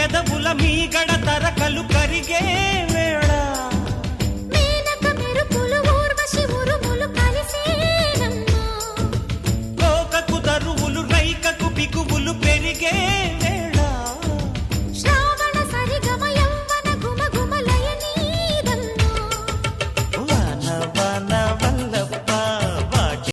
పెదవుల మీ గడ తరకలు కరిగే వేళ. లోకకు తరువులు రైకకు బిగువులు పెరిగే